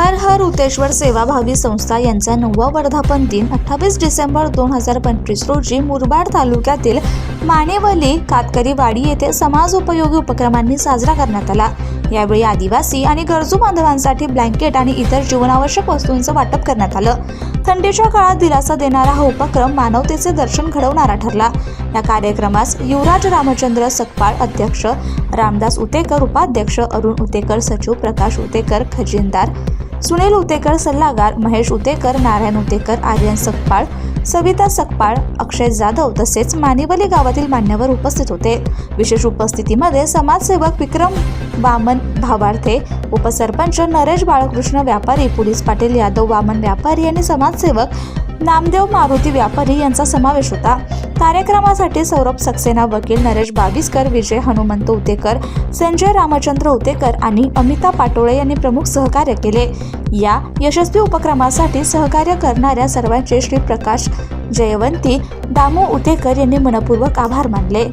हर हर उतेश्वर सेवाभावी संस्था यांचा नववा वर्धापन दिन अठ्ठावीस डिसेंबर दोन हजार पंचवीस रोजी मुरबाड तालुक्यातील मानेवली कातकरी वाडी येथे समाजोपयोगी उपक्रमांनी साजरा करण्यात आला. यावेळी आदिवासी आणि गरजू बांधवांसाठी ब्लँकेट आणि इतर जीवनावश्यक वस्तूंचं वाटप करण्यात आलं. थंडीच्या काळात दिलासा देणारा हा उपक्रम मानवतेचे दर्शन घडवणारा ठरला. या कार्यक्रमास युवराज रामचंद्र सकपाळ अध्यक्ष रामदास उतेकर उपाध्यक्ष अरुण उतेकर सचिव प्रकाश उतेकर खजिनदार सुनील उतेकर सल्लागार महेश उतेकर नारायण उतेकर आर्यन सकपाळ सविता सकपाळ अक्षय जाधव तसेच मानिवली गावातील मान्यवर उपस्थित होते. विशेष उपस्थितीमध्ये समाजसेवक विक्रम वामन भावार्थे उपसरपंच नरेश बाळकृष्ण व्यापारी पोलीस पाटील यादव वामन व्यापारी आणि समाजसेवक नामदेव मारुती व्यापारी यांचा समावेश होता. कार्यक्रमासाठी सौरभ सक्सेना वकील नरेश बाविस्कर विजय हनुमंत उतेकर संजय रामचंद्र उतेकर आणि अमिता पाटोळे यांनी प्रमुख सहकार्य केले. या यशस्वी उपक्रमासाठी सहकार्य करणाऱ्या सर्वांचे श्री प्रकाश जयवंती दामो उतेकर यांनी मनपूर्वक आभार मानले.